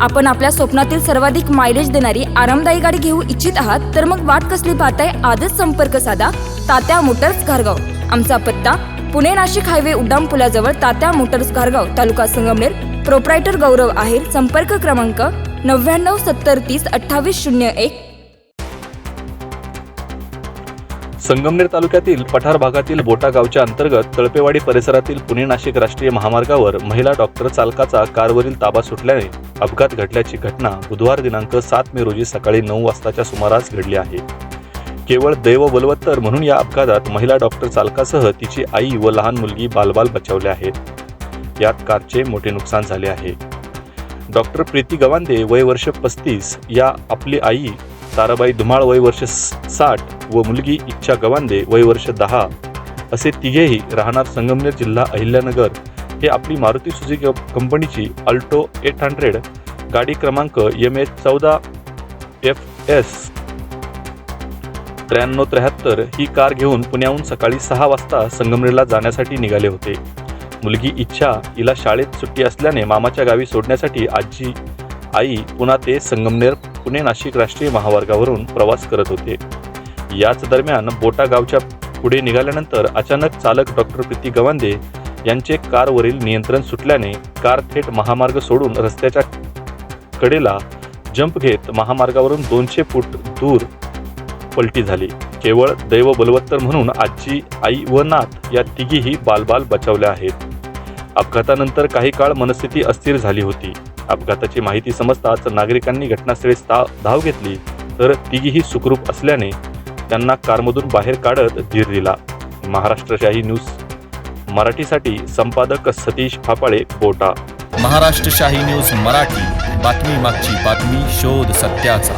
आपण आपल्या स्वप्नातील सर्वाधिक मायलेज देणारी आरामदायी गाडी घेऊ इच्छित आहात तर मग वाट कसली पाहताय? आजच संपर्क साधा. तात्या मोटर्स घारगाव. आमचा पत्ता पुणे नाशिक हायवे उड्डाण पुलाजवळ तात्या मोटर्स घारगाव तालुका संगमनेर. प्रोप्रायटर गौरव आहेर संपर्क क्रमांक नव्याण्णव सत्तर तीस अठ्ठावीस शून्य एक. संगमनेर तालुक्यातील पठार भागातील बोटा गावच्या अंतर्गत तळपेवाडी परिसरातील पुणे नाशिक राष्ट्रीय महामार्गावर महिला डॉक्टर चालकाचा कारवरील ताबा सुटल्याने अपघात घडल्याची घटना बुधवार दिनांक सात मे रोजी सकाळी नऊ वाजताच्या सुमारास घडली आहे. केवळ दैव बलवत्तर म्हणून या अपघातात महिला डॉक्टर चालकासह तिची आई व लहान मुलगी बालबाल बचावले आहेत. यात कारचे मोठे नुकसान झाले आहे. डॉक्टर प्रीती गवांदे वय वर्ष पस्तीस या आपली आई ताराबाई धुमाळ वय वर्ष साठ व मुलगी इच्छा गवांदे वय वर्ष दहा. असे तिघेही राहणार संगमनेर जिल्हा अहिल्यानगर. हे आपली मारुती सुझुकी कंपनीची अल्टो एट हंड्रेड गाडी क्रमांक एम एच चौदा एफ एस. त्र्याण्णव त्र्याहत्तर ही कार घेऊन पुण्याहून सकाळी सहा वाजता संगमनेरला जाण्यासाठी निघाले होते. मुलगी इच्छा हिला शाळेत सुट्टी असल्याने मामाच्या गावी सोडण्यासाठी आजी आई पुन्हा ते संगमनेर पुणे नाशिक राष्ट्रीय महामार्गावरून प्रवास करत होते. याच दरम्यान बोटा गावच्या पुढे निघाल्यानंतर अचानक चालक डॉक्टर प्रीती गवांदे यांचे कारवरील नियंत्रण सुटल्याने कार थेट महामार्ग सोडून रस्त्याच्या कडेला जंप घेत महामार्गावरून दोनशे फूट दूर पलटी झाली. केवळ दैव बलवत्तर म्हणून आजची आई व नात या तिघीही बालबाल बचावल्या आहेत. अपघातानंतर काही काळ मनस्थिती अस्थिर झाली होती. अपघाताची माहिती समजताच नागरिकांनी घटनास्थळी धाव घेतली तर तिघीही सुखरूप असल्याने त्यांना कारमधून बाहेर काढत धीर दिला. महाराष्ट्रशाही न्यूज. मराठीसाठी संपादक सतीश फापाळे बोटा. महाराष्ट्रशाही न्यूज मराठी. बातमी मागची बातमी शोध सत्याचा.